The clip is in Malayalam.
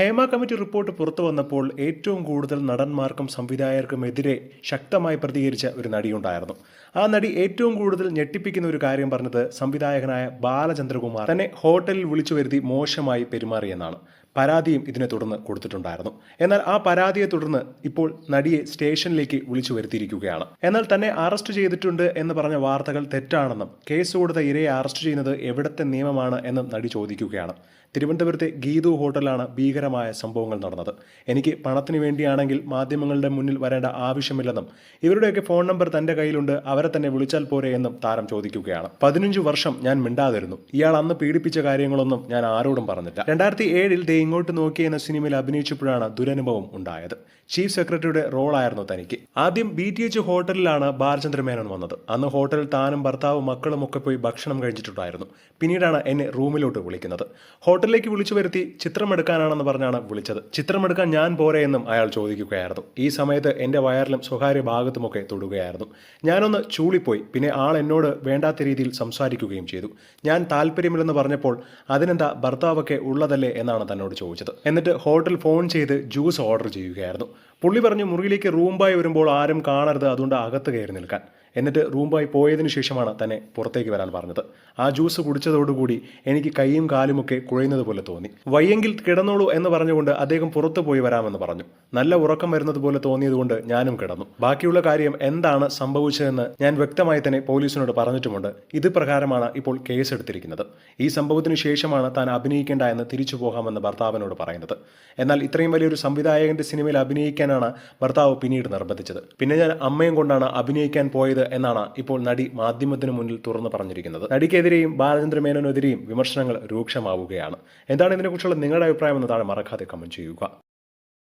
ഹേമ കമ്മിറ്റി റിപ്പോർട്ട് പുറത്തു വന്നപ്പോൾ ഏറ്റവും കൂടുതൽ നടന്മാർക്കും സംവിധായകർക്കുമെതിരെ ശക്തമായി പ്രതികരിച്ച ഒരു നടിയുണ്ടായിരുന്നു. ആ നടി ഏറ്റവും കൂടുതൽ ഞെട്ടിപ്പിക്കുന്ന ഒരു കാര്യം പറഞ്ഞത് സംവിധായകനായ ബാലചന്ദ്രകുമാർ തന്നെ ഹോട്ടലിൽ വിളിച്ചു വരുത്തി മോശമായി പെരുമാറിയെന്നാണ്. പരാതിയും ഇതിനെ തുടർന്ന് കൊടുത്തിട്ടുണ്ടായിരുന്നു. എന്നാൽ ആ പരാതിയെ തുടർന്ന് ഇപ്പോൾ നടിയെ സ്റ്റേഷനിലേക്ക് വിളിച്ചു വരുത്തിയിരിക്കുകയാണ്. എന്നാൽ തന്നെ അറസ്റ്റ് ചെയ്തിട്ടുണ്ട് എന്ന് പറഞ്ഞ വാർത്തകൾ തെറ്റാണെന്നും കേസ് കൊടുത്ത ഇരയെ അറസ്റ്റ് ചെയ്യുന്നത് എവിടത്തെ നിയമമാണ് എന്നും നടി ചോദിക്കുകയാണ്. തിരുവനന്തപുരത്തെ ഗീതു ഹോട്ടലാണ് ഭീകരമായ സംഭവങ്ങൾ നടന്നത്. എനിക്ക് പണത്തിന് വേണ്ടിയാണെങ്കിൽ മാധ്യമങ്ങളുടെ മുന്നിൽ വരേണ്ട ആവശ്യമില്ലെന്നും ഇവരുടെയൊക്കെ ഫോൺ നമ്പർ തന്റെ കയ്യിലുണ്ട് അവരെ തന്നെ വിളിച്ചാൽ പോരെ എന്നും താരം ചോദിക്കുകയാണ്. പതിനഞ്ച് വർഷം ഞാൻ മിണ്ടാതിരുന്നു. ഇയാൾ അന്ന് പീഡിപ്പിച്ച കാര്യങ്ങളൊന്നും ഞാൻ ആരോടും പറഞ്ഞില്ല. രണ്ടായിരത്തി ഏഴിൽ ദേ ഇങ്ങോട്ട് നോക്കി എന്ന സിനിമയിൽ അഭിനയിച്ചപ്പോഴാണ് ദുരനുഭവം ഉണ്ടായത്. ചീഫ് സെക്രട്ടറിയുടെ റോളായിരുന്നു തനിക്ക്. ആദ്യം ബി ടി എച്ച് ഹോട്ടലിലാണ് ബാലചന്ദ്ര മേനോൻ വന്നത്. അന്ന് ഹോട്ടലിൽ താനും ഭർത്താവും മക്കളും ഒക്കെ പോയി ഭക്ഷണം കഴിച്ചിട്ടുണ്ടായിരുന്നു. പിന്നീടാണ് എന്നെ റൂമിലോട്ട് വിളിക്കുന്നത്. ഹോട്ടലിലേക്ക് വിളിച്ചു വരുത്തി ചിത്രമെടുക്കാനാണെന്ന് പറഞ്ഞാണ് വിളിച്ചത്. ചിത്രമെടുക്കാൻ ഞാൻ പോരെ എന്നും അയാൾ ചോദിക്കുകയായിരുന്നു. ഈ സമയത്ത് എന്റെ വയറിലും സ്വകാര്യ ഭാഗത്തുമൊക്കെ തൊടുകയായിരുന്നു. ഞാനൊന്ന് ചൂളിപ്പോയി. പിന്നെ ആൾ എന്നോട് വേണ്ടാത്ത രീതിയിൽ സംസാരിക്കുകയും ചെയ്തു. ഞാൻ താല്പര്യമില്ലെന്ന് പറഞ്ഞപ്പോൾ അതിനെന്താ ഭർത്താവൊക്കെ ഉള്ളതല്ലേ എന്നാണ് തന്നോട് ചോദിച്ചത്. എന്നിട്ട് ഹോട്ടൽ ഫോൺ ചെയ്ത് ജ്യൂസ് ഓർഡർ ചെയ്യുകയായിരുന്നു. പുള്ളി പറഞ്ഞു മുറിയിലേക്ക് റൂംബായി വരുമ്പോൾ ആരും കാണരുത് അതുകൊണ്ട് അകത്ത് കയറി നിൽക്കാൻ. എന്നിട്ട് റൂമ്പായി പോയതിനു ശേഷമാണ് തന്നെ പുറത്തേക്ക് വരാൻ പറഞ്ഞത്. ആ ജ്യൂസ് കുടിച്ചതോടുകൂടി എനിക്ക് കൈയും കാലുമൊക്കെ കുഴയുന്നത് പോലെ തോന്നി. വയ്യെങ്കിൽ കിടന്നോളൂ എന്ന് പറഞ്ഞുകൊണ്ട് അദ്ദേഹം പുറത്തു പോയി വരാമെന്ന് പറഞ്ഞു. നല്ല ഉറക്കം വരുന്നത് പോലെ തോന്നിയതുകൊണ്ട് ഞാനും കിടന്നു. ബാക്കിയുള്ള കാര്യം എന്താണ് സംഭവിച്ചതെന്ന് ഞാൻ വ്യക്തമായി തന്നെ പോലീസിനോട് പറഞ്ഞിട്ടുമുണ്ട്. ഇത് പ്രകാരമാണ് ഇപ്പോൾ കേസെടുത്തിരിക്കുന്നത്. ഈ സംഭവത്തിന് ശേഷമാണ് താൻ അഭിനയിക്കേണ്ട എന്ന് തിരിച്ചു പോകാമെന്ന് ഭർത്താവിനോട് പറയുന്നത്. എന്നാൽ ഇത്രയും വലിയൊരു സംവിധായകന്റെ സിനിമയിൽ അഭിനയിക്കാനാണ് ഭർത്താവ് പിന്നീട് നിർബന്ധിച്ചത്. പിന്നെ ഞാൻ അമ്മയും കൊണ്ടാണ് അഭിനയിക്കാൻ പോയത് എന്നാണ് ഇപ്പോൾ നടി മാധ്യമത്തിന് മുന്നിൽ തുറന്നു പറഞ്ഞിരിക്കുന്നത്. നടിക്കെതിരെയും ബാലചന്ദ്ര മേനോനെതിരെയും വിമർശനങ്ങൾ രൂക്ഷമാവുകയാണ്. എന്താണ് ഇതിനെക്കുറിച്ചുള്ള നിങ്ങളുടെ അഭിപ്രായം എന്ന് താഴെ മറക്കാതെ കമന്റ് ചെയ്യുക.